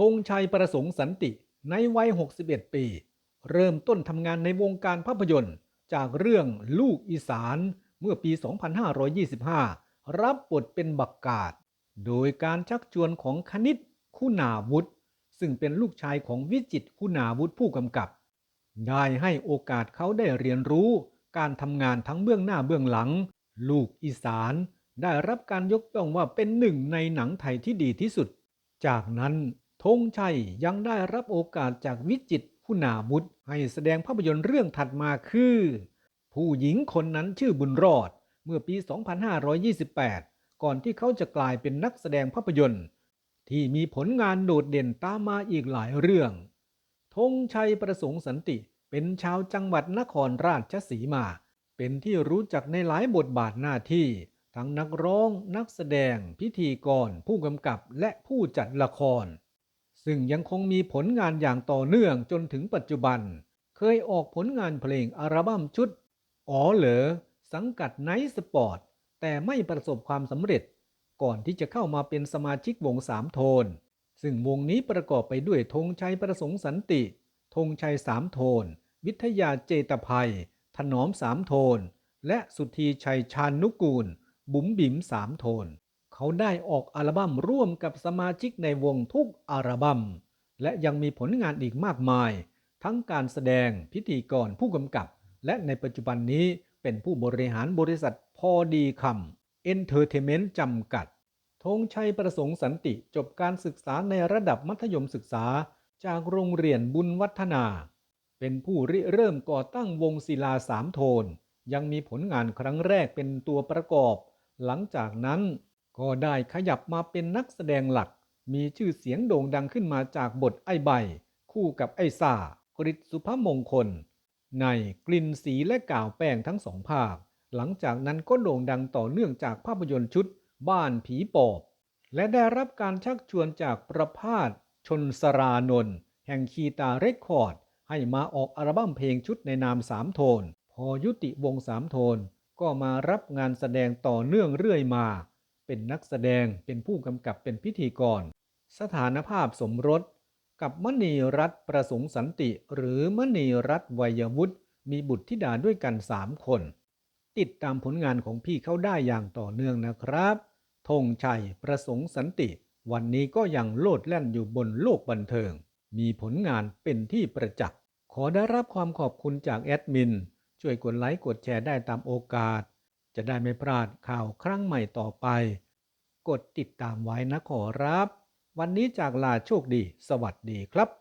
ธงชัยประสงค์สันติในวัย 61 ปี เริ่มต้นทำงานในวงการภาพยนตร์ จากเรื่องลูกอีสานเมื่อปี 2525 รับบทเป็นบักกาด โดยการชักชวนของคณิตคุณาวุฒิซึ่งเป็นลูกชายของวิจิตคุณาวุฒิผู้กำกับ ได้ให้โอกาสเขาได้เรียนรู้ การทำงานทั้งเบื้องหน้าเบื้องหลัง ลูกอีสาน ได้รับการยกย่องว่าเป็นหนึ่งในหนังไทยที่ดีที่สุด จากนั้น ธงชัยยังได้รับโอกาสจากวิจิตรคุณาวุฒิให้แสดงภาพยนตร์เรื่องถัดมาคือ ผู้หญิงคนนั้นชื่อบุญรอดเมื่อปี 2528 ก่อนที่เขาจะกลายเป็นนักแสดงภาพยนตร์ ที่มีผลงานโดดเด่นตามมาอีกหลายเรื่องธงชัยประสงค์สันติเป็นชาวจังหวัดนครราชสีมา เป็นที่รู้จักในหลายบทบาทหน้าที่ ทั้งนักร้อง นักแสดง พิธีกร ผู้กำกับและผู้จัดละคร ซึ่งยังคงมีผลงานอย่างต่อเนื่องจนถึงปัจจุบัน เคยออกผลงานเพลงอัลบั้มชุด อ๋อเหรอสังกัดไนท์สปอร์ต แต่ไม่ประสบความสำเร็จ ก่อนที่จะเข้ามาเป็นสมาชิกวงสามโทน ซึ่งวงนี้ประกอบไปด้วยธงชัยประสงค์สันติธงชัยสามโทน วิทยาเจตภัย ถนอมสามโทน และสุธีชัยชานุกูล บุ๋มบิ๋มสามโทน เขาได้ออกอัลบั้มร่วมกับสมาชิกในวงทุกอัลบั้มและยังมีผลงานอีกมากมาย ทั้งการแสดงพิธีกรผู้กำกับ และในปัจจุบันนี้เป็นผู้บริหารบริษัทพอดีคำเอนเตอร์เทนเมนต์จำกัดธงชัยประสงค์สันติจบการศึกษาในระดับมัธยมศึกษาจากโรงเรียนบุญวัฒนา เป็นผู้ริเริ่มก่อตั้งวงศิลาสามโทน ยังมีผลงานครั้งแรกเป็นตัวประกอบ หลังจากนั้น ก็ได้ขยับมาเป็นนักแสดงหลัก มีชื่อเสียงโด่งดังขึ้นมาจากบทไอ้ใบ คู่กับไอ้ซากริสุภมงคล ในกลิ่นสีและก่าวแป้งทั้งสองภาค หลังจากนั้นก็โด่งดังต่อเนื่องจากภาพยนตร์ชุด บ้านผีปอบ และได้รับการชักชวนจากประพาสชนสรานนท์แห่งคีตาเรคคอร์ด ให้มาออกอัลบั้มเพลงชุดในนามสามโทน พอยุติวงสามโทนก็มารับงานแสดงต่อเนื่องเรื่อยมา เป็นนักแสดงเป็นผู้กำกับเป็นพิธีกร สถานภาพสมรส กับมณีรัตน์ประสงค์สันติ หรือมณีรัตน์วัยวุฒิมีบุตรธิดาด้วยกันสามคน ติดตามผลงานของพี่เขาได้อย่างต่อเนื่องนะครับธงชัยประสงค์สันติ วันนี้ก็ยังโลดแล่นอยู่บนโลกบันเทิง มีผลงานเป็นที่ประจักษ์ขอได้รับความขอบคุณจากแอดมิน ช่วยกดไลค์กดแชร์ได้ตามโอกาส จะได้ไม่พลาดข่าวครั้งใหม่ต่อไป กดติดตามไว้นะขอรับ วันนี้จากลาโชคดี สวัสดีครับ